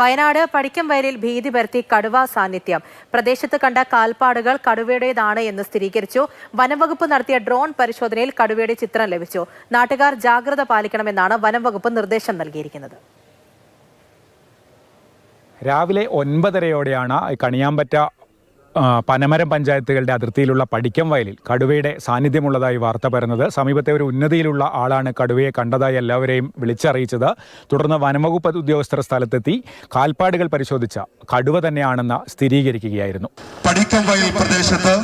വയനാട് പടിക്കം വയലിൽ ഭീതി പരത്തി കടുവ സാന്നിധ്യം. പ്രദേശത്ത് കണ്ട കാൽപ്പാടുകൾ കടുവയുടേതാണ് എന്ന് സ്ഥിരീകരിച്ചു. വനംവകുപ്പ് നടത്തിയ ഡ്രോൺ പരിശോധനയിൽ കടുവയുടെ ചിത്രം ലഭിച്ചു. നാട്ടുകാർ ജാഗ്രത പാലിക്കണമെന്നാണ് വനംവകുപ്പ് നിർദ്ദേശം നൽകിയിരിക്കുന്നത്. രാവിലെ ഒൻപതരയോടെയാണ് കണിയാമ്പറ്റ പനമരം പഞ്ചായത്തുകളുടെ അതിർത്തിയിലുള്ള പടിക്കം വയലിൽ കടുവയുടെ സാന്നിധ്യമുള്ളതായി വാർത്ത പരന്നത്. സമീപത്തെ ഒരു ഉന്നതിയിലുള്ള ആളാണ് കടുവയെ കണ്ടതായി എല്ലാവരെയും വിളിച്ചറിയിച്ചത്. തുടർന്ന് വനംവകുപ്പ് ഉദ്യോഗസ്ഥർ സ്ഥലത്തെത്തി കാൽപ്പാടുകൾ പരിശോധിച്ച കടുവ തന്നെയാണെന്ന് സ്ഥിരീകരിക്കുകയായിരുന്നു. പടിക്കം വയൽ പ്രദേശത്ത്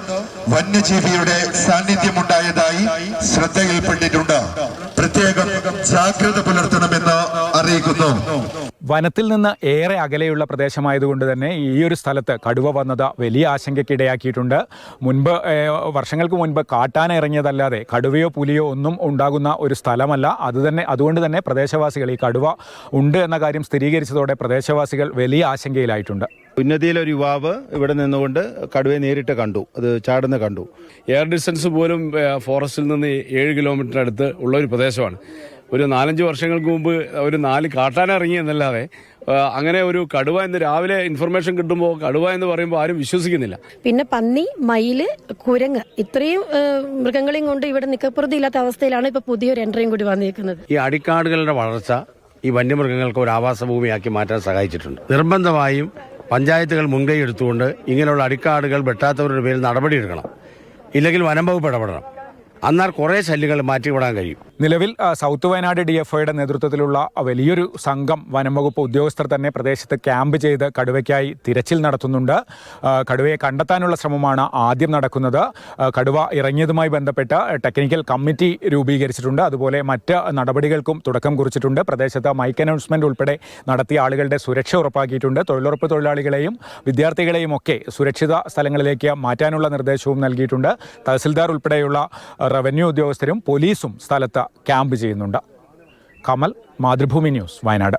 വന്യജീവിയുടെ സാന്നിധ്യമുണ്ടായതായി ശ്രദ്ധയിൽപ്പെട്ടിട്ടുണ്ട്. പ്രത്യേകം ജാഗ്രത പുലർത്തണമെന്ന് അറിയിക്കുന്നു. വനത്തിൽ നിന്ന് ഏറെ അകലെയുള്ള പ്രദേശമായതുകൊണ്ട് തന്നെ ഈ ഒരു സ്ഥലത്ത് കടുവ വന്നത് വലിയ ആശങ്കയ്ക്കിടയാക്കിയിട്ടുണ്ട്. മുൻപ് വർഷങ്ങൾക്ക് മുൻപ് കാട്ടാന ഇറങ്ങിയതല്ലാതെ കടുവയോ പുലിയോ ഒന്നും ഉണ്ടാകുന്ന ഒരു സ്ഥലമല്ല. അത് തന്നെ അതുകൊണ്ട് തന്നെ പ്രദേശവാസികൾ ഈ കടുവ ഉണ്ട് എന്ന കാര്യം സ്ഥിരീകരിച്ചതോടെ പ്രദേശവാസികൾ വലിയ ആശങ്കയിലായിട്ടുണ്ട്. ഉന്നതിയിലൊരു യുവാവ് ഇവിടെ നിന്നുകൊണ്ട് കടുവയെ നേരിട്ട് കണ്ടു. അത് ചാടുന്ന കണ്ടു. എയർ ഡിസ്റ്റൻസ് പോലും ഫോറസ്റ്റിൽ നിന്ന് ഏഴ് കിലോമീറ്റർ അടുത്ത് ഉള്ള ഒരു പ്രദേശമാണ്. ഒരു നാലഞ്ച് വർഷങ്ങൾക്ക് മുമ്പ് ഒരു നാല് കാട്ടാന ഇറങ്ങി എന്നല്ലാതെ അങ്ങനെ ഒരു കടുവ എന്ന് രാവിലെ ഇൻഫർമേഷൻ കിട്ടുമ്പോൾ കടുവ എന്ന് പറയുമ്പോൾ ആരും വിശ്വസിക്കുന്നില്ല. പിന്നെ പന്നി മയിൽ കുരങ്ങ് ഇത്രയും മൃഗങ്ങളെയും കൊണ്ട് ഇവിടെ നിക്കപ്പുറത്ത് ഇല്ലാത്ത അവസ്ഥയിലാണ് ഇപ്പൊ പുതിയൊരു എൻട്രിയും കൂടി വന്നിരിക്കുന്നത്. ഈ അടിക്കാടുകളുടെ വളർച്ച ഈ വന്യമൃഗങ്ങൾക്ക് ഒരു ആവാസ ഭൂമിയാക്കി മാറ്റാൻ സഹായിച്ചിട്ടുണ്ട്. നിർബന്ധമായും പഞ്ചായത്തുകൾ മുൻകൈ എടുത്തുകൊണ്ട് ഇങ്ങനെയുള്ള അടിക്കാടുകൾ വെട്ടാത്തവരുടെ പേരിൽ നടപടിയെടുക്കണം. ഇല്ലെങ്കിൽ വനം വകുപ്പ് ഇടപെടണം. എന്നാൽ കുറേ ശല്യങ്ങൾ മാറ്റിവിടാൻ കഴിയും. നിലവിൽ സൗത്ത് വയനാട് ഡി എഫ് ഐയുടെ നേതൃത്വത്തിലുള്ള വലിയൊരു സംഘം വനംവകുപ്പ് ഉദ്യോഗസ്ഥർ തന്നെ പ്രദേശത്ത് ക്യാമ്പ് ചെയ്ത് കടുവയ്ക്കായി തിരച്ചിൽ നടത്തുന്നുണ്ട്. കടുവയെ കണ്ടെത്താനുള്ള ശ്രമമാണ് ആദ്യം നടക്കുന്നത്. കടുവ ഇറങ്ങിയതുമായി ബന്ധപ്പെട്ട് ടെക്നിക്കൽ കമ്മിറ്റി രൂപീകരിച്ചിട്ടുണ്ട്. അതുപോലെ മറ്റ് നടപടികൾക്കും തുടക്കം കുറിച്ചിട്ടുണ്ട്. പ്രദേശത്ത് മൈക്ക് അനൗൺസ്മെന്റ് ഉൾപ്പെടെ നടത്തിയ ആളുകളുടെ സുരക്ഷ ഉറപ്പാക്കിയിട്ടുണ്ട്. തൊഴിലുറപ്പ് തൊഴിലാളികളെയും വിദ്യാർത്ഥികളെയും ഒക്കെ സുരക്ഷിത സ്ഥലങ്ങളിലേക്ക് മാറ്റാനുള്ള നിർദ്ദേശവും നൽകിയിട്ടുണ്ട്. തഹസിൽദാർ ഉൾപ്പെടെയുള്ള റവന്യൂ ഉദ്യോഗസ്ഥരും പോലീസും സ്ഥലത്ത് ക്യാമ്പ് ചെയ്യുന്നുണ്ട്. കമൽ മാതൃഭൂമി ന്യൂസ് വയനാട്.